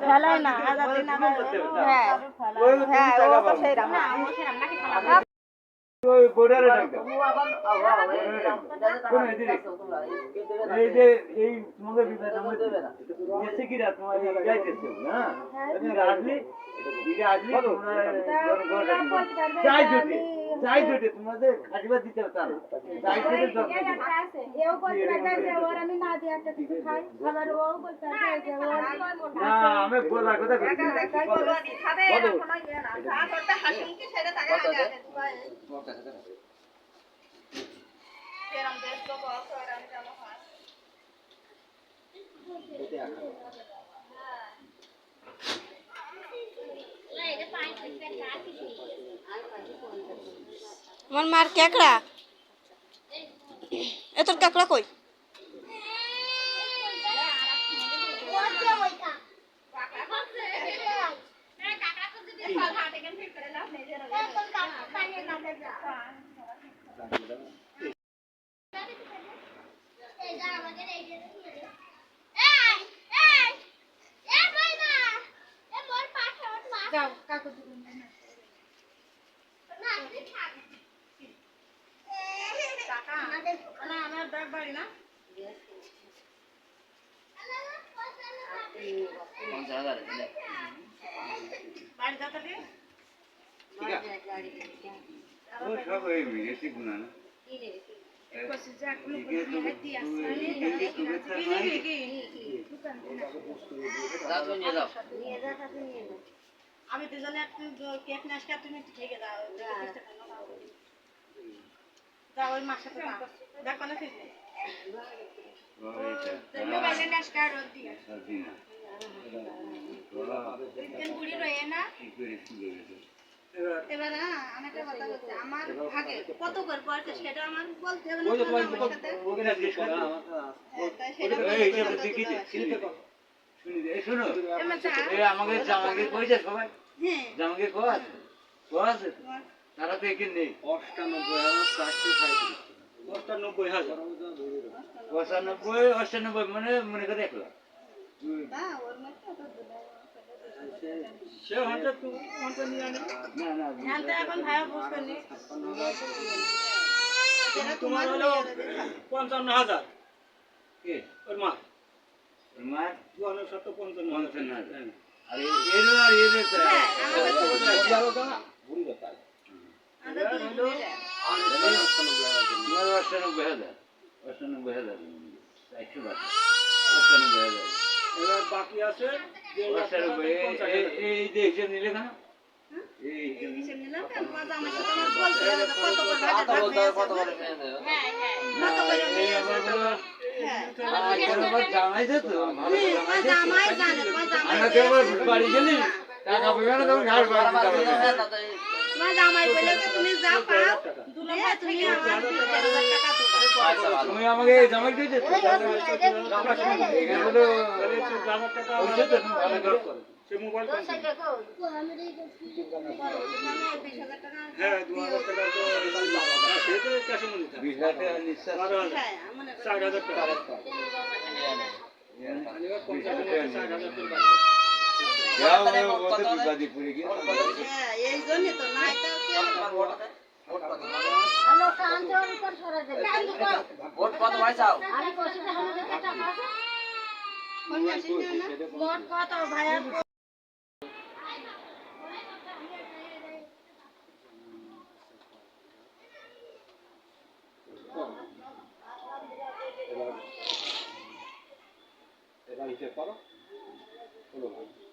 ফেলায় না হ্যাঁ হ্যাঁ ও এই যে এই তোমাদের কি রাত তোমার যাইতেছে না আসলে তোমরা ঘর ঘর যাই জুটে যাই জুটে তোমাদের খাটিবা দিতে তার যাই জুটে দরকার নেই। এও বলতে যে ওর আমি না দিয়ে একটা কিছু খাই আবার ও বলতে যে ওর না আমি বলার কথা বলছি আমার মার কেকড়া এ তোর কেকড়া কই। যাও কাকু দিবেন না আমার ব্যাগ বাড়ি না বাড়ি যা তাহলে ও সব এই বিদেশি গুণা না কইছে যে এখন একে তো হাতি আছে। একে শুভেচ্ছা নাই আমি দুজনে একটু কেক নাশকা তুমি থেকে দাও যাও ওই মার সাথে দেখো না রোদ দিয়ে। বুড়ি রয়ে না? এবার হ্যাঁ আমি একটা কথা বলছি। আমার আগে কত করে সেটা আমার বলতে হবে না আমার সাথে। শুনি শুনি এই শোনো এমন চা? এই আমাকে জামাকে কইছে সবাই জামাকে কো আছে কো আছে তারা তো এখানে নেই অষ্টানব্বই হাজার চারশো সাঁত্রিশ অষ্টানব্বই হাজার পঁচানব্বই অষ্টানব্বই মানে মনে করে দুধ সে না না তোমার হলো পঞ্চান্ন হাজার কে ওর মা ওর মার সত্তর পঞ্চান্ন পঞ্চান্ন হাজার আর এরও আর এরও অষ্টানব্বই হাজার অষ্টানব্বই হাজার একশো টাকা অষ্টানব্বই হাজার এবার বাকি আছে দেড় লাখ টাকা অষ্টানব্বই এই- যে হিসেব নিলে কেন এই হিসেব নিলে হিসেব নিলাম যে কত তুমি আমাকে জামাই দিয়ে যেত এখানে বলো তাহলে সে মোবাইল হ্যাঁ দু হাজার টাকা। তো হ্যাঁ, সে তো ক্যাশে মনি থাকে বিশ লাখ টাকা নিঃশ্বাস বারো হাজার হ্যাঁ, মনে করো। ষাট হাজার টাকা এবার পঞ্চাশ হাজার ষাট হাজার টাকা বাকি। যাও ওদের বিবাদী পড়ে গিয়ে হ্যাঁ, এই জন্যই তো, নাই তো কি হবে? কন্যাশ্রী দেয় না? মোট কত ভাইয়া হিসেব করো ষোলো ভাই